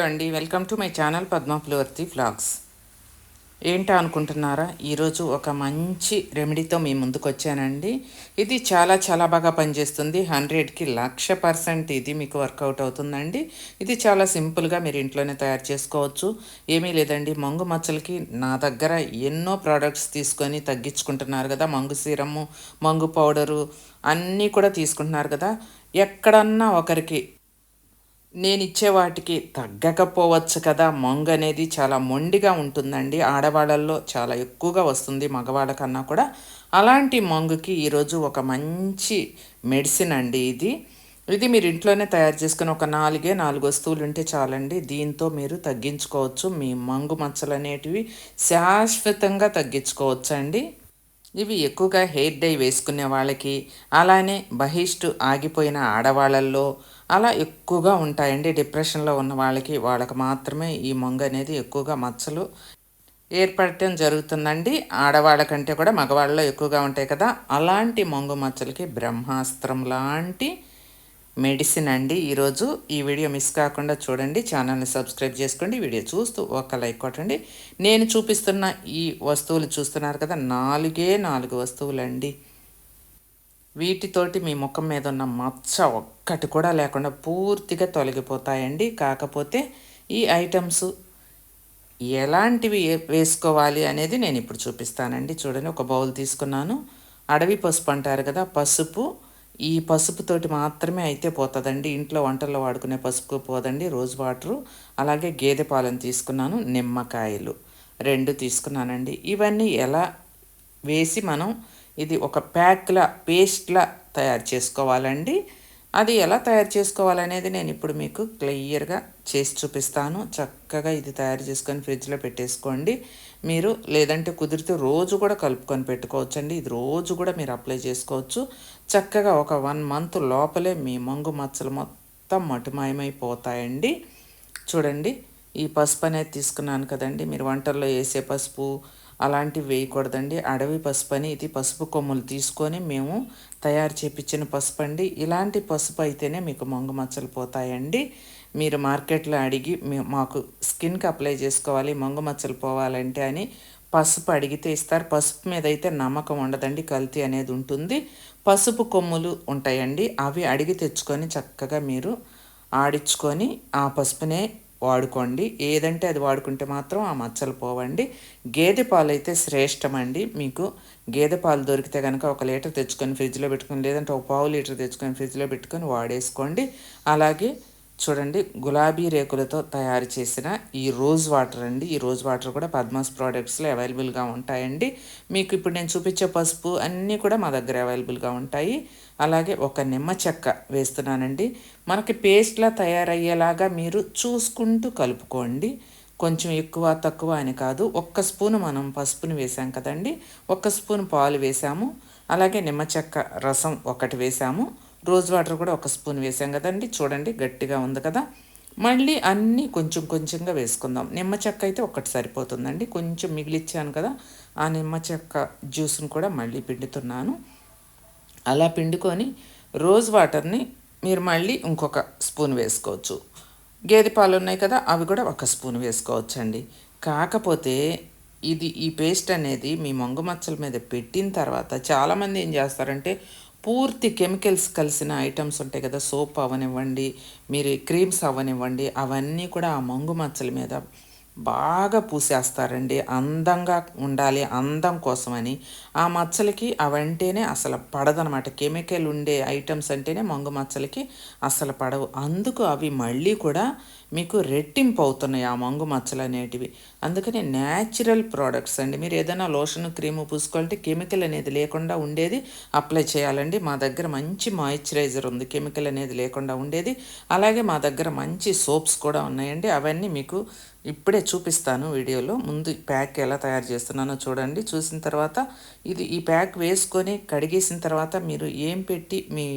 Hello అండి welcome to my channel Padmapulavarthi flags ఏంటా అనుకుంటున్నారా? ఈరోజు ఒక మంచి రెమెడీతో మీ ముందుకు వచ్చానండి ఇది చాలా చాలా బాగా పనిచేస్తుంది. హండ్రెడ్కి లక్ష పర్సెంట్ ఇది మీకు వర్కౌట్ అవుతుందండి. ఇది చాలా సింపుల్గా మీరు ఇంట్లోనే తయారు చేసుకోవచ్చు. ఏమీ లేదండి మంగు మచ్చలకి నా దగ్గర ఎన్నో ప్రోడక్ట్స్ తీసుకొని తగ్గించుకుంటున్నారు కదా. మంగు సీరము మంగు పౌడరు అన్నీ కూడా తీసుకుంటున్నారు కదా. ఎక్కడన్నా ఒకరికి నేను ఇచ్చే వాటికి తగ్గకపోవచ్చు కదా. మొంగ్ అనేది చాలా మొండిగా ఉంటుందండి. ఆడవాళ్ళల్లో చాలా ఎక్కువగా వస్తుంది మగవాళ్ళ కన్నా కూడా. అలాంటి మొంగుకి ఈరోజు ఒక మంచి మెడిసిన్ అండి ఇది. ఇది మీరు ఇంట్లోనే తయారు చేసుకుని ఒక నాలుగే నాలుగు వస్తువులు ఉంటే చాలండి. దీంతో మీరు తగ్గించుకోవచ్చు. మీ మంగు మచ్చలు అనేటివి శాశ్వతంగా తగ్గించుకోవచ్చు అండి ఇవి ఎక్కువగా హెయిర్ డై వేసుకునే వాళ్ళకి అలానే బహిష్టు ఆగిపోయిన ఆడవాళ్ళల్లో అలా ఎక్కువగా ఉంటాయండి డిప్రెషన్లో ఉన్న వాళ్ళకి. వాళ్ళకి మాత్రమే ఈ మొంగ అనేది ఎక్కువగా మచ్చలు ఏర్పడటం జరుగుతుందండి. ఆడవాళ్ళ కంటే కూడా మగవాళ్ళలో ఎక్కువగా ఉంటాయి కదా. అలాంటి మొంగు మచ్చలకి బ్రహ్మాస్త్రం లాంటి మెడిసిన్ అండి. ఈరోజు ఈ వీడియో మిస్ కాకుండా చూడండి. ఛానల్ని సబ్స్క్రైబ్ చేసుకోండి. వీడియో చూస్తూ ఒక లైక్ కొట్టండి. నేను చూపిస్తున్న ఈ వస్తువులు చూస్తున్నారు కదా నాలుగే నాలుగు వస్తువులండి. వీటితోటి మీ ముఖం మీద ఉన్న మచ్చ ఒక్కటి కూడా లేకుండా పూర్తిగా తొలగిపోతాయండి. కాకపోతే ఈ ఐటమ్స్ ఎలాంటివి వేసుకోవాలి అనేది నేను ఇప్పుడు చూపిస్తానండి. చూడండి ఒక బౌల్ తీసుకున్నాను. అడవి పసుపు అంటారు కదా పసుపు ఈ పసుపుతోటి మాత్రమే అయితే పోతుందండి. ఇంట్లో వంటల్లో వాడుకునే పసుపు పోదండి. రోజ్ వాటరు అలాగే గేదె పాలను తీసుకున్నాను నిమ్మకాయలు రెండు తీసుకున్నానండి. ఇవన్నీ ఎలా వేసి మనం ఇది ఒక ప్యాక్లా పేస్ట్లా తయారు చేసుకోవాలండి. అది ఎలా తయారు చేసుకోవాలనేది నేను ఇప్పుడు మీకు క్లియర్గా చేసి చూపిస్తాను. చక్కగా ఇది తయారు చేసుకొని ఫ్రిడ్జ్లో పెట్టేసుకోండి. మీరు లేదంటే కుదిరితే రోజు కూడా కలుపుకొని పెట్టుకోవచ్చండి. ఇది రోజు కూడా మీరు అప్లై చేసుకోవచ్చు. చక్కగా ఒక వన్ మంత్ లోపలే మీ మంగు మచ్చలు మొత్తం మటుమాయమైపోతాయండి. చూడండి ఈ పసుపు అనేది తీసుకున్నాను కదండి. మీరు వంటల్లో వేసే పసుపు అలాంటివి వేయకూడదండి. అడవి పసుపు అని ఇది పసుపు కొమ్ములు తీసుకొని మేము తయారు చేపించిన పసుపు అండి. ఇలాంటి పసుపు అయితేనే మీకు మంగు మచ్చలు పోతాయండి. మీరు మార్కెట్లో అడిగి మాకు స్కిన్కి అప్లై చేసుకోవాలి మంగు మచ్చలు పోవాలంటే అని పసుపు అడిగితే ఇస్తారు. పసుపు మీద అయితే నమ్మకం ఉండదండి. కల్తీ అనేది ఉంటుంది. పసుపు కొమ్ములు ఉంటాయండి. అవి అడిగి తెచ్చుకొని చక్కగా మీరు ఆడించుకొని ఆ పసుపునే వాడుకోండి. ఏదంటే అది వాడుకుంటే మాత్రం ఆ మచ్చలు పోవండి. గేదె పాలు అయితే శ్రేష్టమండి. మీకు గేదె పాలు దొరికితే కనుక ఒక లీటర్ తెచ్చుకొని ఫ్రిడ్జ్లో పెట్టుకొని లేదంటే ఒక పావు లీటర్ తెచ్చుకొని ఫ్రిడ్జ్లో పెట్టుకొని వాడేసుకోండి. అలాగే చూడండి గులాబీ రేకులతో తయారు చేసిన ఈ రోజ్ వాటర్ అండి. ఈ రోజ్ వాటర్ కూడా పద్మాస్ ప్రోడక్ట్స్లో అవైలబుల్గా ఉంటాయండి. మీకు ఇప్పుడు నేను చూపించే పసుపు అన్నీ కూడా మా దగ్గర అవైలబుల్గా ఉంటాయి. అలాగే ఒక నిమ్మ చెక్క వేస్తున్నానండి. మనకి పేస్ట్లా తయారయ్యేలాగా మీరు చూసుకుంటూ కలుపుకోండి. కొంచెం ఎక్కువ తక్కువ అని కాదు. ఒక్క స్పూన్ మనం పసుపుని వేసాం కదండి. ఒక్క స్పూన్ పాలు వేసాము. అలాగే నిమ్మ చెక్క రసం ఒకటి వేసాము. రోజ్ వాటర్ కూడా ఒక స్పూన్ వేసాం కదండి. చూడండి గట్టిగా ఉంది కదా. మళ్ళీ అన్నీ కొంచెం కొంచెంగా వేసుకుందాం. నిమ్మ చెక్క అయితే ఒక్కటి సరిపోతుందండి. కొంచెం మిగిలిచ్చాను కదా ఆ నిమ్మ చెక్క జ్యూస్ని కూడా మళ్ళీ పిండుతున్నాను. అలా పిండుకొని రోజ్ వాటర్ని మీరు మళ్ళీ ఇంకొక స్పూన్ వేసుకోవచ్చు. గేదె పాలు ఉన్నాయి కదా అవి కూడా ఒక స్పూన్ వేసుకోవచ్చు అండి కాకపోతే ఇది ఈ పేస్ట్ అనేది మీ మొంగ మచ్చల మీద పెట్టిన తర్వాత చాలామంది ఏం చేస్తారంటే పూర్తి కెమికల్స్ కలిసిన ఐటమ్స్ ఉంటాయి కదా సోప్ అవనివ్వండి మీరు క్రీమ్స్ అవనివ్వండి అవన్నీ కూడా ఆ మంగు మచ్చల మీద బాగా పూసేస్తారండి. అందంగా ఉండాలి అందం కోసమని. ఆ మచ్చలకి అవంటేనే అసలు పడదనమాట. కెమికల్ ఉండే ఐటమ్స్ అంటేనే మంగు మచ్చలకి అసలు పడవు. అందుకు అవి మళ్ళీ కూడా మీకు రెట్టింపు అవుతున్నాయి ఆ మంగు మచ్చలు అనేటివి. అందుకని న్యాచురల్ ప్రోడక్ట్స్ అండి. మీరు ఏదైనా లోషన్ క్రీము పూసుకోవాలంటే కెమికల్ అనేది లేకుండా ఉండేది అప్లై చేయాలండి. మా దగ్గర మంచి మాయిశ్చరైజర్ ఉంది. కెమికల్ అనేది లేకుండా ఉండేది. అలాగే మా దగ్గర మంచి సోప్స్ కూడా ఉన్నాయండి. అవన్నీ మీకు ఇప్పుడే చూపిస్తాను వీడియోలో. ముందు ప్యాక్ ఎలా తయారు చేస్తున్నానో చూడండి. చూసిన తర్వాత ఇది ఈ ప్యాక్ వేసుకొని కడిగేసిన తర్వాత మీరు ఏం పెట్టి మీ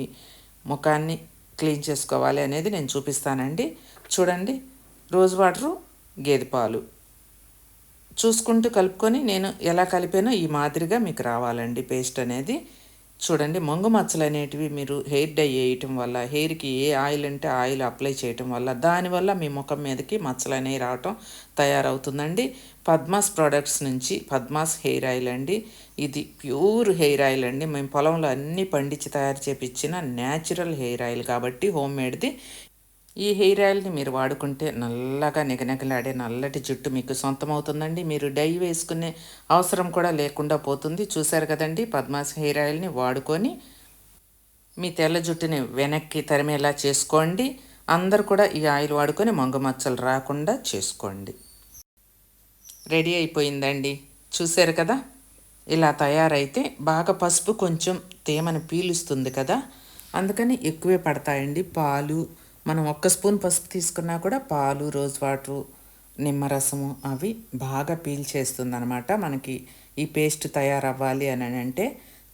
ముఖాన్ని క్లీన్ చేసుకోవాలి అనేది నేను చూపిస్తానండి. చూడండి రోజ్ వాటరు గేదె పాలు. చూసుకుంటూ కలుపుకొని నేను ఎలా కలిపానో ఈ మాదిరిగా మీకు రావాలండి పేస్ట్ అనేది. చూడండి మొంగు మచ్చలు అనేటివి మీరు హెయిర్ డై వేయటం వల్ల హెయిర్కి ఏ ఆయిల్ అంటే ఆయిల్ అప్లై చేయటం వల్ల దానివల్ల మీ ముఖం మీదకి మచ్చలు అనేవి రావటం తయారవుతుందండి. పద్మాస్ ప్రోడక్ట్స్ నుంచి పద్మాస్ హెయిర్ ఆయిల్ అండి. ఇది ప్యూర్ హెయిర్ ఆయిల్ అండి. మేము పొలంలో అన్నీ పండించి తయారు చేపించిన న్యాచురల్ హెయిర్ ఆయిల్ కాబట్టి హోమ్ మేడ్ది. ఈ హెయిర్ ఆయిల్ని మీరు వాడుకుంటే నల్లగా నిగనిగలాడే నల్లటి జుట్టు మీకు సొంతమవుతుందండి. మీరు డై వేసుకునే అవసరం కూడా లేకుండా పోతుంది. చూశారు కదండి పద్మాస్ హెయిర్ ఆయిల్ని వాడుకొని మీ తెల్ల జుట్టుని వెనక్కి తరిమేలా చేసుకోండి. అందరు కూడా ఈ ఆయిల్ వాడుకొని మంగు మచ్చలు రాకుండా చేసుకోండి. రెడీ అయిపోయిందండి. చూశారు కదా? ఇలా తయారైతే బాగా పసుపు కొంచెం తేమని పీలుస్తుంది కదా? అందుకని ఎక్కువే పడతాయండి. పాలు మనం ఒక్క స్పూన్ పసుపు తీసుకున్నా కూడా పాలు రోజ్ వాటరు నిమ్మరసము అవి బాగా పీల్చేస్తుంది అనమాట మనకి ఈ పేస్ట్ తయారవ్వాలి అని అంటే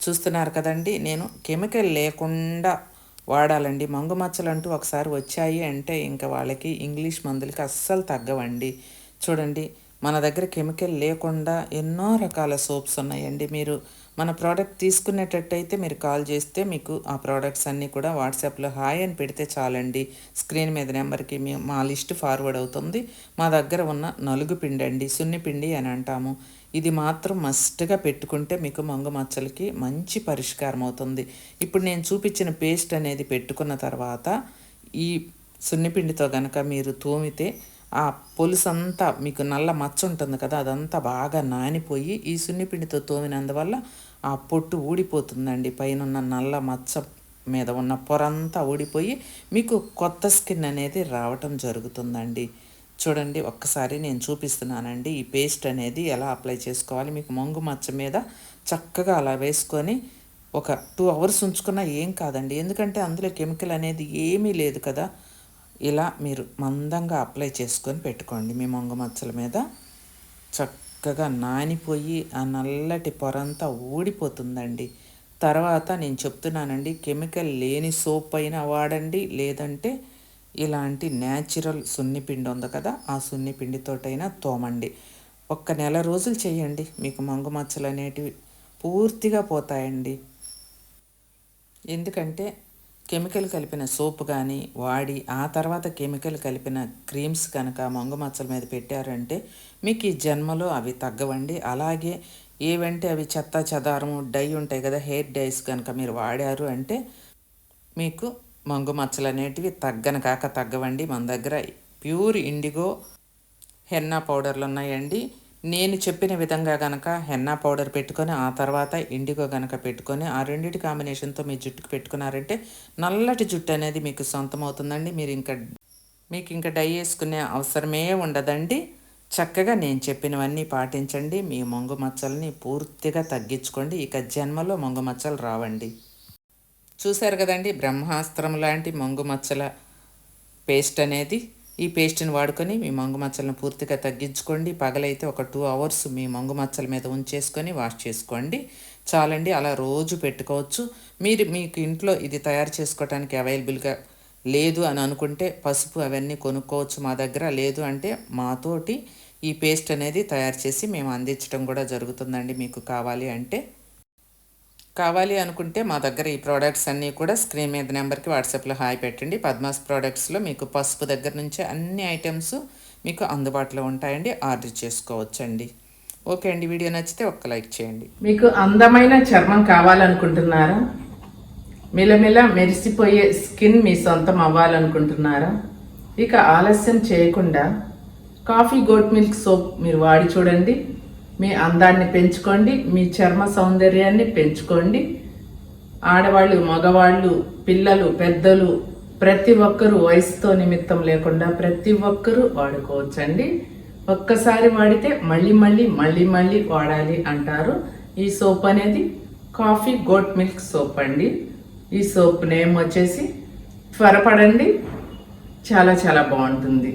చూస్తున్నారు కదండి నేను కెమికల్ లేకుండా వాడాలండి. మంగు మచ్చలు అంటూ ఒకసారి వచ్చాయి అంటే ఇంకా వాళ్ళకి ఇంగ్లీష్ మందులకి అస్సలు తగ్గవండి. చూడండి మన దగ్గర కెమికల్ లేకుండా ఎన్నో రకాల సోప్స్ ఉన్నాయండి. మీరు మన ప్రోడక్ట్ తీసుకునేటట్టయితే మీరు కాల్ చేస్తే మీకు ఆ ప్రోడక్ట్స్ అన్నీ కూడా వాట్సాప్లో హాయ్ అని పెడితే చాలండి. స్క్రీన్ మీద నెంబర్కి మా లిస్ట్ ఫార్వర్డ్ అవుతుంది. మా దగ్గర ఉన్న నలుగు పిండి అండి సున్ని పిండి అని అంటాము. ఇది మాత్రం మస్ట్గా పెట్టుకుంటే మీకు మంగు మచ్చలకి మంచి పరిష్కారం అవుతుంది. ఇప్పుడు నేను చూపించిన పేస్ట్ అనేది పెట్టుకున్న తర్వాత ఈ సున్నిపిండితో కనుక మీరు తోమితే ఆ పొలుసంతా మీకు నల్ల మచ్చ ఉంటుంది కదా అదంతా బాగా నానిపోయి ఈ సున్నిపిండితో తోమినందువల్ల ఆ పొట్టు ఊడిపోతుందండి. పైన ఉన్న నల్ల మచ్చ మీద ఉన్న పొరంతా ఊడిపోయి మీకు కొత్త స్కిన్ అనేది రావటం జరుగుతుందండి. చూడండి ఒక్కసారి నేను చూపిస్తున్నానండి. ఈ పేస్ట్ అనేది ఎలా అప్లై చేసుకోవాలి? మీకు మొంగు మచ్చ మీద చక్కగా అలా వేసుకొని ఒక టూ అవర్స్ ఉంచుకున్నా ఏం కాదండి. ఎందుకంటే అందులో కెమికల్ అనేది ఏమీ లేదు కదా. ఇలా మీరు మందంగా అప్లై చేసుకొని పెట్టుకోండి మీ మొంగు మచ్చల మీద. చక్క చక్కగా నానిపోయి ఆ నల్లటి పొరంతా ఊడిపోతుందండి. తర్వాత నేను చెప్తున్నానండి కెమికల్ లేని సోప్ అయినా వాడండి లేదంటే ఇలాంటి న్యాచురల్ సున్నిపిండి ఉంది కదా ఆ సున్నిపిండితోటైనా తోమండి. ఒక్క నెల రోజులు చేయండి మీకు మంగు మచ్చలు అనేటివి పూర్తిగా పోతాయండి. ఎందుకంటే కెమికల్ కలిపిన సోప్ కానీ వాడి ఆ తర్వాత కెమికల్ కలిపిన క్రీమ్స్ కనుక మొంగ మచ్చల మీద పెట్టారంటే మీకు ఈ జన్మలో అవి తగ్గవండి. అలాగే ఏవంటే అవి చెత్త చెదారము డై ఉంటాయి కదా హెయిర్ డైస్ కనుక మీరు వాడారు అంటే మీకు మంగు మచ్చలు అనేటివి తగ్గన కాక తగ్గవండి. మన దగ్గర ప్యూర్ ఇండిగో హెన్నా పౌడర్లు ఉన్నాయండి. నేను చెప్పిన విధంగా గనక హెన్నా పౌడర్ పెట్టుకొని ఆ తర్వాత ఇండిగో గనక పెట్టుకొని ఆ రెండింటి కాంబినేషన్తో మీ జుట్టుకు పెట్టుకున్నారంటే నల్లటి జుట్టు అనేది మీకు సొంతం అవుతుందండి మీరు ఇంకా మీకు ఇంకా డై వేసుకునే అవసరమే ఉండదండి. చక్కగా నేను చెప్పినవన్నీ పాటించండి. మీ మొంగు మచ్చల్ని పూర్తిగా తగ్గించుకోండి. ఇక జన్మలో మొంగు మచ్చలు రావండి. చూశారు కదండి బ్రహ్మాస్త్రం లాంటి మొంగు మచ్చల పేస్ట్ అనేది. ఈ పేస్ట్ని వాడుకొని మీ మంగు మచ్చలను పూర్తిగా తగ్గించుకోండి. పగలైతే ఒక టూ అవర్స్ మీ మంగు మచ్చల మీద ఉంచేసుకొని వాష్ చేసుకోండి. చాలండి అలా రోజు పెట్టుకోవచ్చు. మీరు మీకు ఇంట్లో ఇది తయారు చేసుకోవడానికి అవైలబుల్గా లేదు అని అనుకుంటే పసుపు అవన్నీ కొనుక్కోవచ్చు మా దగ్గర. లేదు అంటే మాతోటి ఈ పేస్ట్ అనేది తయారు చేసి మేము అందించడం కూడా జరుగుతుందండి. మీకు కావాలి అంటే కావాలి అనుకుంటే మా దగ్గర ఈ ప్రోడక్ట్స్ అన్నీ కూడా స్క్రీన్ మీద నెంబర్కి వాట్సాప్లో హాయ్ పెట్టండి. పద్మాస్ ప్రోడక్ట్స్లో మీకు పసుపు దగ్గర నుంచి అన్ని ఐటమ్స్ మీకు అందుబాటులో ఉంటాయండి. ఆర్డర్ చేసుకోవచ్చండి. ఓకే అండి. వీడియో నచ్చితే ఒక్క లైక్ చేయండి. మీకు అందమైన చర్మం కావాలనుకుంటున్నారా? మిలమిల మెరిసిపోయే స్కిన్ మీ సొంతం అవ్వాలనుకుంటున్నారా? ఇక ఆలస్యం చేయకుండా కాఫీ గోట్ మిల్క్ సోప్ మీరు వాడి చూడండి. మీ అందాన్ని పెంచుకోండి మీ చర్మ సౌందర్యాన్ని పెంచుకోండి. ఆడవాళ్ళు మగవాళ్ళు పిల్లలు పెద్దలు ప్రతి ఒక్కరూ వయసుతో నిమిత్తం లేకుండా ప్రతి ఒక్కరూ వాడుకోవచ్చండి. ఒక్కసారి వాడితే మళ్ళీ మళ్ళీ మళ్ళీ మళ్ళీ వాడాలి అంటారు. ఈ సోప్ అనేది కాఫీ గోట్ మిల్క్ సోప్ అండి. ఈ సోప్ నేమ్ వచ్చేసి త్వరపడండి చాలా చాలా బాగుంటుంది.